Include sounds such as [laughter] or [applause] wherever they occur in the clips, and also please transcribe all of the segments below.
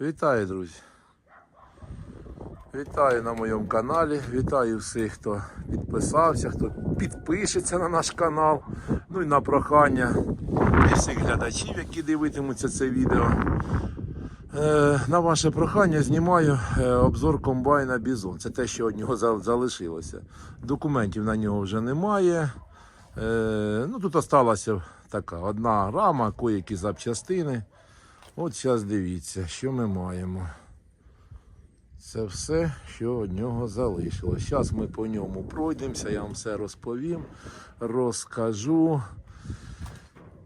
Вітаю, друзі! Вітаю на моєму каналі, вітаю всіх, хто підписався, хто підпишеться на наш канал. Ну і на прохання і всіх глядачів, які дивитимуться це відео. Е, на ваше прохання знімаю е, обзор комбайна Бізон. Це те, що від нього залишилося. Документів на нього вже немає. Е, ну, тут осталася така одна рама, коякі запчастини. От зараз дивіться, що ми маємо. Це все, що від нього залишилось. Зараз ми по ньому пройдемося, я вам все розповім, розкажу.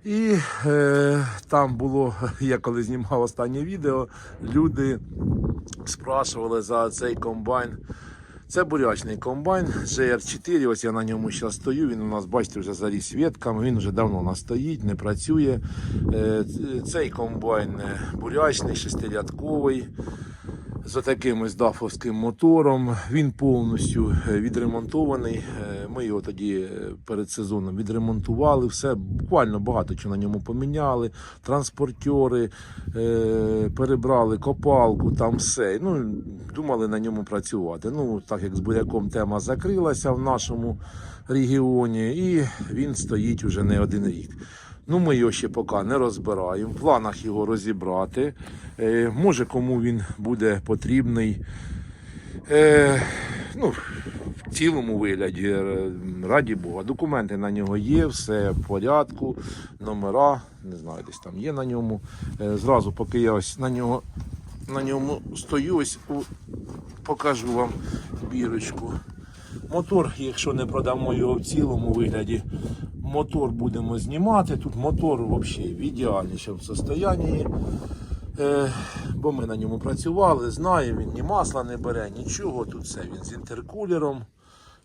І е, там було, [laughs] я коли знімав останнє відео, люди спрашували за цей комбайн. Це бурячний комбайн GR4. Ось я на ньому зараз стою. Він у нас, бачите, вже заріс ветками. Він вже давно у нас стоїть, не працює. Е, Цей комбайн е, бурячний, шестирядковий. З таким ось дафовським мотором. Він повністю е, відремонтований. Е, Ми його тоді е, перед сезоном відремонтували. Все буквально багато чого на ньому поміняли. Транспортери, перебрали копалку, там все. Ну, думали на ньому працювати. Ну, так як з буряком тема закрилася в нашому регіоні, і він стоїть уже не один рік. Ну, ми його ще поки не розбираємо. В планах його розібрати. Е, може, кому він буде потрібний. Е, ну, в цілому вигляді, е, раді Бога. Документи на нього є, все в порядку, номера, не знаю, десь там є на ньому. Е, зразу, поки я ось на нього на ньому стою, ось покажу вам бірочку. Мотор, якщо не продамо його в цілому вигляді, мотор будемо знімати. Тут мотор взагалі в ідеальнішому состоянні. Е, бо ми на ньому працювали, знаємо, він ні масла не бере, нічого. Тут все він з інтеркулером.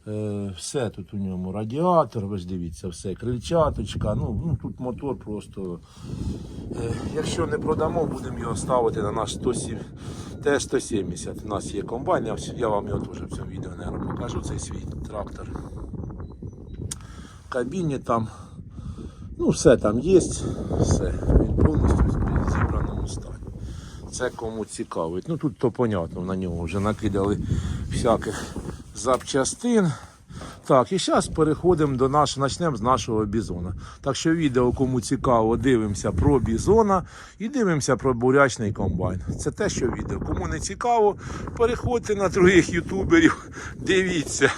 Е, все тут у ньому радіатор, ви ж дивіться, все, крильчаточка. Ну, ну тут мотор просто. Е, якщо не продамо, будемо його ставити на наш 107, Т-170. У нас є комбайн, я, я вам його теж в цьому відео наверное, покажу, цей свій трактор. Кабіні там. Ну, все там є, все. Він повністю в зібраному стані. Це кому цікавить. Ну тут то понятно, на нього вже накидали всяких запчастин. Так, і зараз переходимо до нашого, почнемо з нашого бізона. Так що відео, кому цікаво, дивимося про бізона і дивимося про бурячний комбайн. Це те, що відео. Кому не цікаво, переходьте на других ютуберів, дивіться.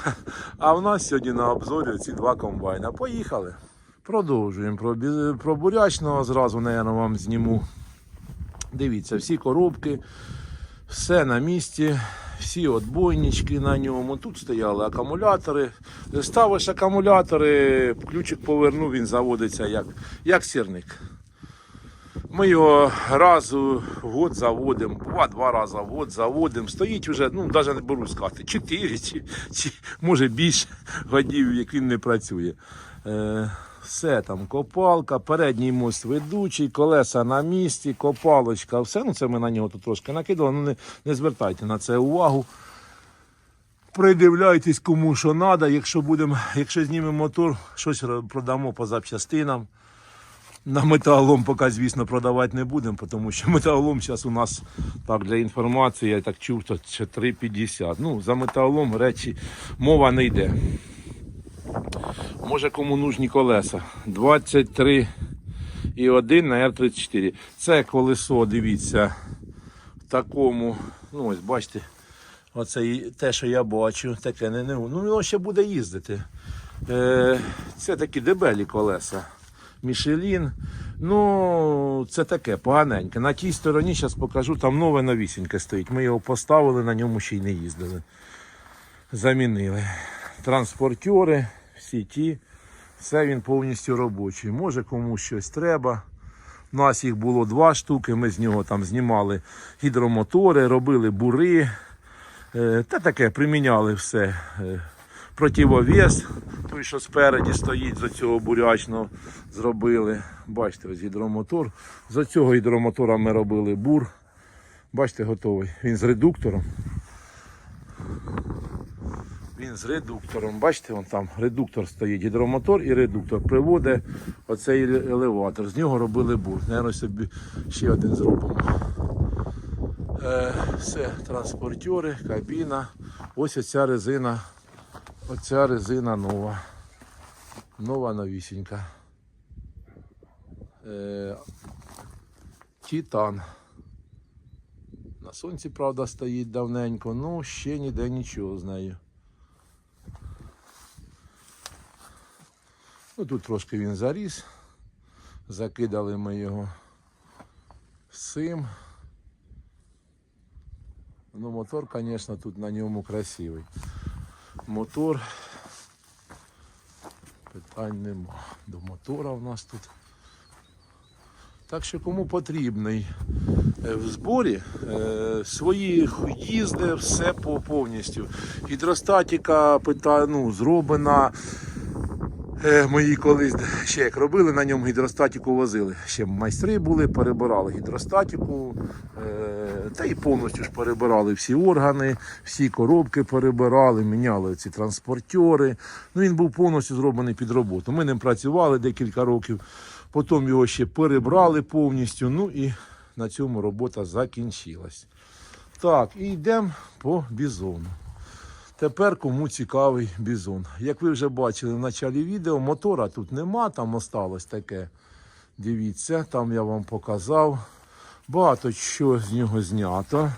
А в нас сьогодні на обзорі ці два комбайна. Поїхали. Продовжуємо про, про бурячного. Зразу, наверное, вам зніму. Дивіться, всі коробки, все на місці, всі отбойнички на ньому. Тут стояли акумулятори. Ставиш акумулятори, ключик повернув, він заводиться як, як сірник. Ми його раз в год заводимо, два, два рази в год заводимо. Стоїть вже, ну навіть не беру сказати, 4 чи, чи може більше годів, як він не працює. Е, все там, копалка, передній мост ведучий, колеса на місці, копалочка, все. Ну це ми на нього тут трошки накидали, ну не, не звертайте на це увагу. Придивляйтесь кому що треба. Якщо якщо знімемо мотор, щось продамо по запчастинам. На металолом поки, звісно, продавати не будемо, тому що металолом зараз у нас так для інформації, я так чув, ще 3,50. Ну, за металолом речі мова не йде. Може кому нужні колеса. 23 і 1 на R34. Це колесо, дивіться, в такому, ну ось бачите, оце те, що я бачу, таке не не. Ну, воно ще буде їздити. Е, це такі дебелі колеса. Мішелін. Ну, це таке поганеньке. На тій стороні зараз покажу, там нове новісіньке стоїть. Ми його поставили, на ньому ще й не їздили. Замінили. Транспортери, всі. Все він повністю робочий. Може комусь щось треба. У нас їх було два штуки. Ми з нього там знімали гідромотори, робили бури. Е, Та таке приміняли все. Е, Противовес, той, що спереді стоїть, з цього бурячного зробили. Бачите, ось гідромотор. З цього гідромотора ми робили бур. Бачите, готовий. Він з редуктором. Він з редуктором. Бачите, вон там редуктор стоїть, гідромотор і редуктор приводить оцей елеватор. З нього робили бур. Наверно, собі ще один зробимо. Е, все, транспортери, кабіна. Ось оця резина. Оця резина нова. Нова новісінька. Е, Титан. На сонці, правда, стоїть давненько, ну ще ніде нічого з нею. Ну тут трошки він заріс. Закидали ми його сим. Ну, мотор, звісно, тут на ньому красивий. Мотор. Питань нема. До мотора в нас тут. Так що кому потрібний е, в зборі е, свої їзди, все по повністю. Гідростатика пита, ну, зроблена. Е, Мої колись ще як робили на ньому гідростатику возили. Ще майстри були, перебирали гідростатику, е, та і повністю ж перебирали всі органи, всі коробки перебирали, міняли ці транспортери. Ну, він був повністю зроблений під роботу. Ми ним працювали декілька років, потім його ще перебрали повністю. Ну і на цьому робота закінчилась. Так, і йдемо по бізону. Тепер кому цікавий бізон. Як ви вже бачили в началі відео, мотора тут нема, там осталось таке. Дивіться, там я вам показав. Багато що з нього знято.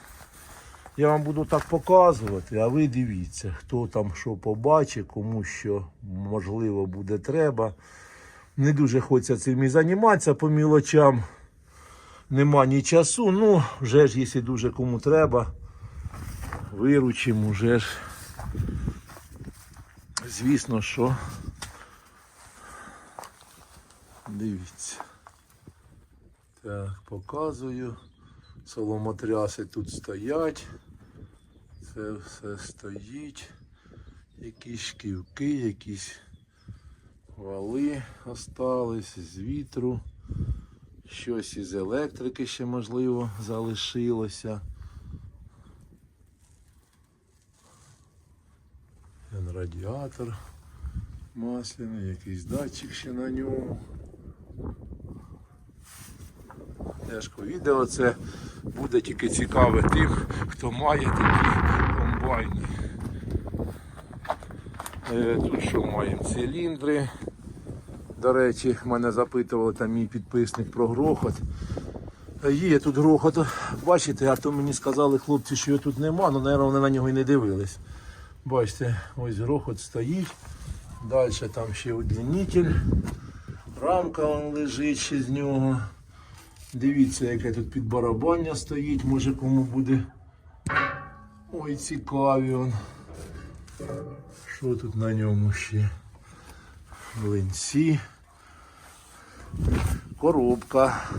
Я вам буду так показувати, а ви дивіться, хто там що побачить, кому що можливо буде треба. Не дуже хочеться цим і займатися по мілочам. Нема ні часу. Ну, вже ж, якщо дуже кому треба, виручимо, вже ж. Звісно, що. Дивіться. Так, показую. Соломотряси тут стоять. Це все стоїть. Якісь шківки, якісь вали остались з вітру. Щось із електрики ще можливо залишилося. Він радіатор масляний, якийсь датчик ще на ньому. Тяжко відео це буде тільки цікаве тим, хто має такі комбайни. Е, Тут що маємо? Циліндри. До речі, мене запитували там мій підписник про грохот. Е, Є тут грохот, бачите, а то мені сказали хлопці, що його тут нема, ну, мабуть, вони на нього і не дивились. Бачите, ось грохот стоїть. Далі там ще удлінитель. Рамка вон лежить ще з нього. Дивіться, яке тут підбарабання стоїть, може кому буде. Ой, цікаві он. Що тут на ньому ще? Млинці. Коробка.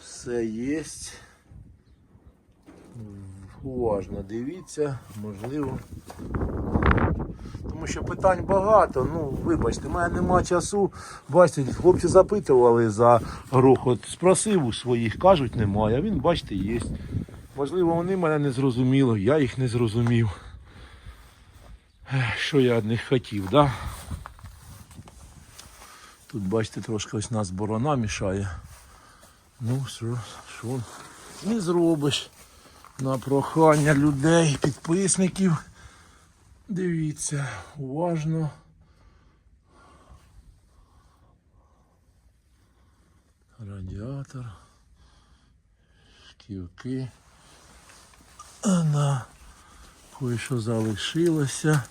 Все є. Уважно дивіться, можливо. Тому що питань багато. Ну, вибачте, в мене нема часу. Бачите, хлопці запитували за грохот. Спросив у своїх, кажуть, немає. А він, бачите, є. Можливо, вони мене не зрозуміли, я їх не зрозумів. Що я них хотів, да? Тут, бачите, трошки ось нас борона мішає. Ну, що, що не зробиш на прохання людей, підписників. Дивіться, уважно. Радіатор. Шківки. На кое-що залишилося.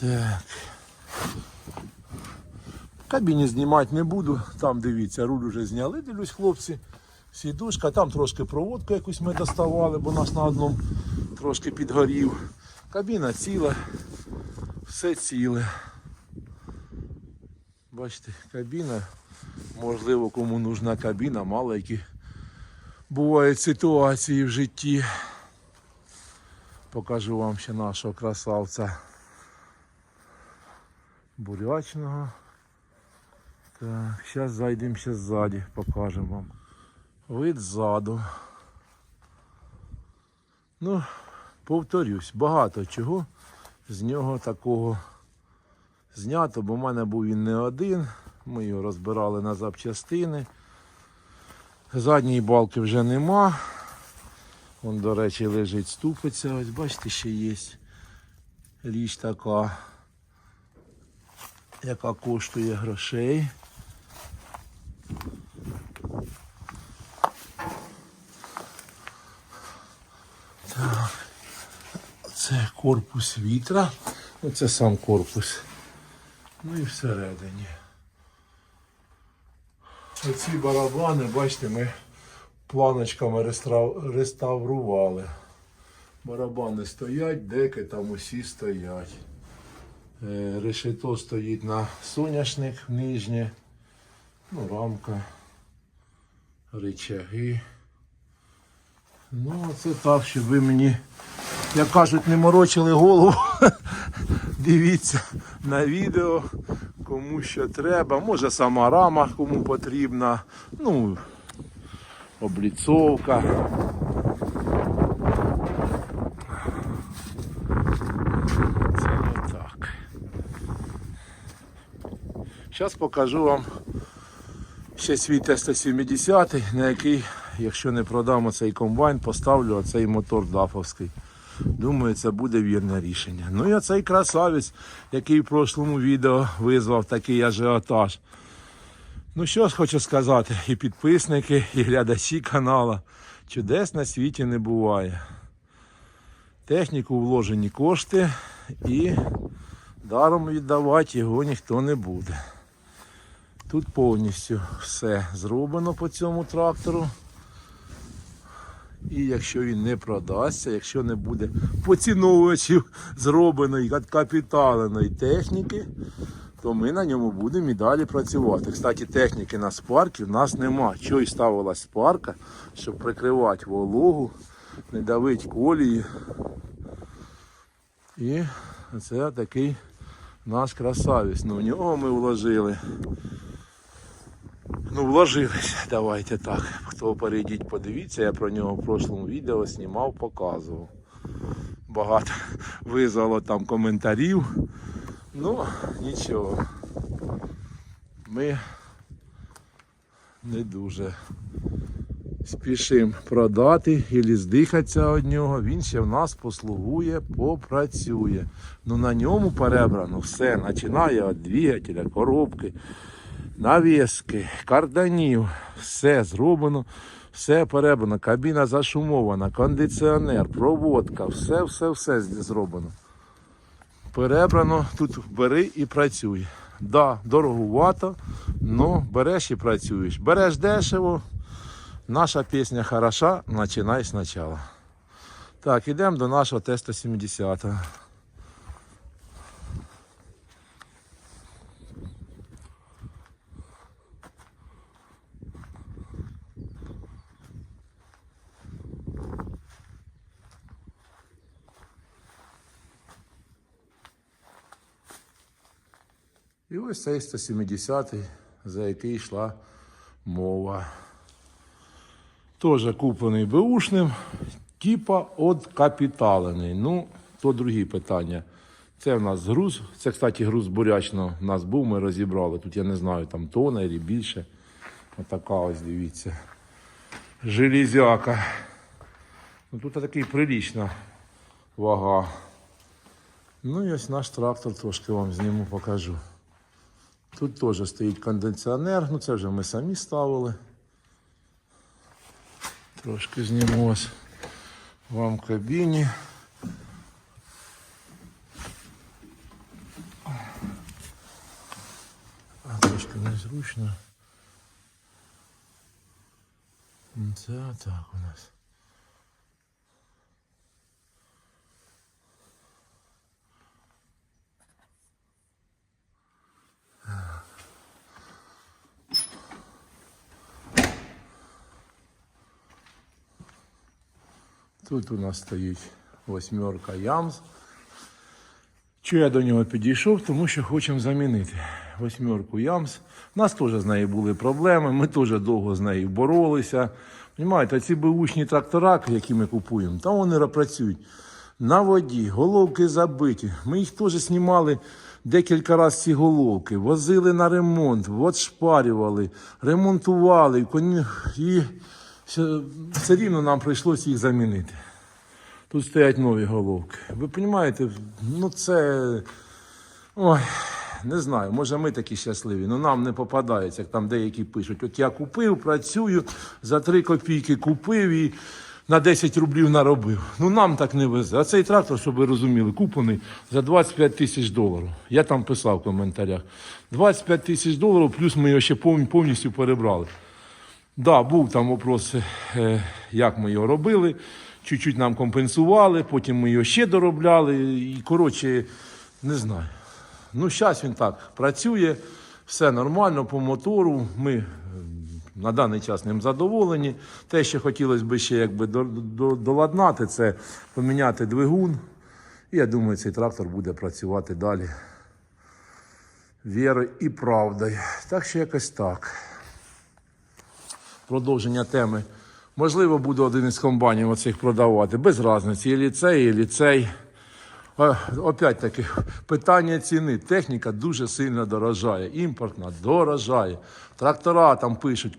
Так. Кабіні знімати не буду. Там дивіться, руль вже зняли, дивлюсь, хлопці. Сідушка, там трошки проводку якусь ми доставали, бо нас на одному трошки підгорів. Кабіна ціла, все ціле. Бачите, кабіна, можливо, кому нужна кабіна, мало які бувають ситуації в житті. Покажу вам ще нашого красавця бурячного. Так, зараз зайдемо ще ззаді, покажемо вам. Вид ззаду. Ну, повторюсь, багато чого з нього такого знято, бо в мене був він не один. Ми його розбирали на запчастини. Задньої балки вже нема. Вон, до речі, лежить ступиця. Ось бачите, ще є річ така, яка коштує грошей. Так. Це корпус вітра. Оце сам корпус. Ну і всередині. Оці барабани, бачите, ми планочками реставрували. Барабани стоять, деки там усі стоять. Е, Решето стоїть на соняшник нижнє. Ну, рамка, рычаги. Ну, це так, щоб ви мені, як кажуть, не морочили голову. [laughs] Дивіться на відео, кому що треба. Може сама рама кому потрібна. Ну, обліцовка. Це отак. Зараз покажу вам ще свій Т-170, на який, якщо не продам цей комбайн, поставлю оцей мотор дафовський. Думаю, це буде вірне рішення. Ну і оцей красавець, який в прошлому відео визвав такий ажіотаж. Ну що ж хочу сказати, і підписники, і глядачі канала. Чудес на світі не буває. Техніку вложені кошти і даром віддавати його ніхто не буде. Тут повністю все зроблено по цьому трактору. І якщо він не продасться, якщо не буде поціновувачів зробленої капіталеної техніки, то ми на ньому будемо і далі працювати. Кстати, техніки на спарки в нас нема. Що і ставилась спарка, щоб прикривати вологу, не давити колії. І це такий наш красавець. Ну, в нього ми вложили. Ну, вложились, давайте так. Хто перейдіть, подивіться, я про нього в прошлому відео знімав, показував. Багато визвало там коментарів. Ну, нічого. Ми не дуже спішимо продати і здихатися від нього. Він ще в нас послугує, попрацює. Ну на ньому перебрано все, починає від двигателя, коробки, навіски, карданів, все зроблено. Все перебрано, кабіна зашумована, кондиціонер, проводка, все, все, все зроблено перебрано, тут бери і працюй. Да, дороговато, але береш і працюєш. Береш дешево, наша пісня хороша, починай спочатку. Так, йдемо до нашого Т-170. І ось цей 170, за який йшла мова. Теж куплений беушним, типа от капіталений. Ну, то другі питання. Це в нас груз. Це, кстати, груз бурячно в нас був, ми розібрали. Тут я не знаю, там тона або більше. Отака ось дивіться. Железяка. Ну, тут такий прилічна вага. Ну і ось наш трактор трошки вам зніму покажу. Тут теж стоїть кондиціонер, ну це вже ми самі ставили. Трошки зніму вам кабіні. А трошки незручно. Це так у нас. Тут у нас стоїть восьмерка Ямс. Чого я до нього підійшов? Тому що хочемо замінити восьмерку Ямс. У нас теж з нею були проблеми, ми теж довго з нею боролися. Понимаєте, ці беушні трактора, які ми купуємо, там вони працюють на воді, головки забиті. Ми їх теж знімали декілька разів ці головки, возили на ремонт, от шпарювали, ремонтували і коні- все, рівно нам прийшлося їх замінити. Тут стоять нові головки. Ви розумієте, ну це. Ой, не знаю, може ми такі щасливі, але нам не попадається, як там деякі пишуть. От я купив, працюю, за 3 копійки купив і на 10 рублів наробив. Ну нам так не везе. А цей трактор, щоб ви розуміли, куплений за 25 тисяч доларів. Я там писав в коментарях. 25 тисяч доларів, плюс ми його ще повністю перебрали. Да, був там вопрос, е, як ми його робили. Чуть-чуть нам компенсували, потім ми його ще доробляли. І, коротше, не знаю. Ну, зараз він так працює, все нормально по мотору. Ми е, на даний час ним задоволені. Те, що хотілося б ще якби до- до- доладнати, це поміняти двигун. І я думаю, цей трактор буде працювати далі вірою і правдою. Так що якось так продовження теми. Можливо, буду один із комбайнів оцих продавати. Без різниці, і ліцей, і ліцей. Опять таки, питання ціни. Техніка дуже сильно дорожає. Імпортна дорожає. Трактора там пишуть,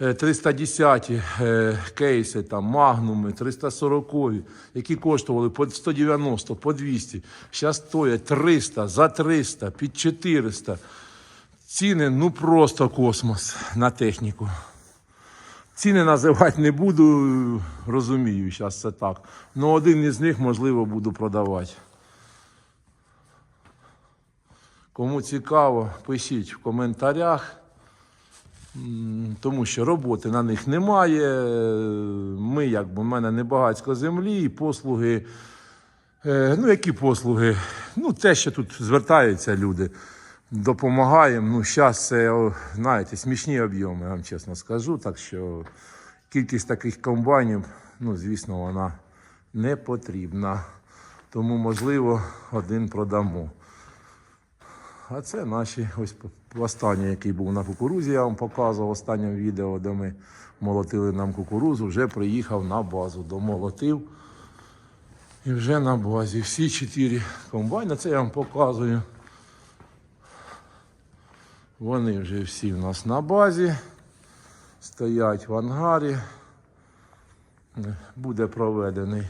е, 310 е, кейси, там, магнуми, 340, які коштували по 190, по 200. Зараз стоять 300, за 300, під 400. Ціни ну просто космос на техніку. Ціни називати не буду, розумію, зараз це так. Ну один із них, можливо, буду продавати. Кому цікаво, пишіть в коментарях, тому що роботи на них немає. Ми, якби, в мене не багатько землі, і послуги. Е, ну, які послуги? Ну, те, що тут звертаються люди, допомагаємо. Ну, зараз це, знаєте, смішні об'єми, я вам чесно скажу. Так що кількість таких комбайнів, ну, звісно, вона не потрібна. Тому, можливо, один продамо. А це наші ось останній, який був на кукурузі, я вам показував в останньому відео, де ми молотили нам кукурузу, вже приїхав на базу, домолотив. І вже на базі. Всі чотири комбайни, це я вам показую. Вони вже всі в нас на базі. Стоять в ангарі. Буде проведений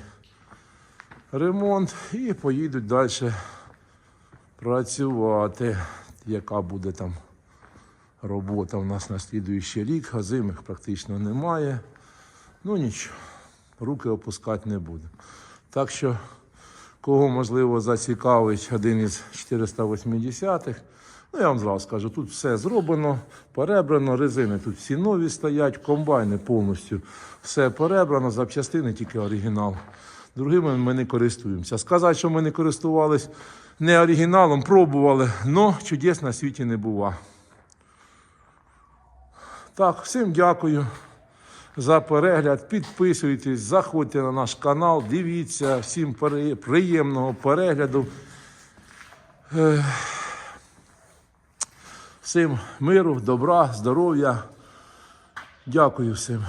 ремонт і поїдуть далі працювати. Яка буде там робота у нас на слідуючий рік, а зимих практично немає. Ну нічого, руки опускати не буду. Так що, кого можливо зацікавить один із 480-х, ну я вам зразу скажу, тут все зроблено, перебрано, резини тут всі нові стоять, комбайни повністю все перебрано, запчастини тільки оригінал. Другими ми не користуємося. Сказати, що ми не користувались не оригіналом, пробували, але чудес на світі не бува. Так, всім дякую за перегляд. Підписуйтесь, заходьте на наш канал, дивіться, всім приємного перегляду. Всім миру, добра, здоров'я. Дякую всім.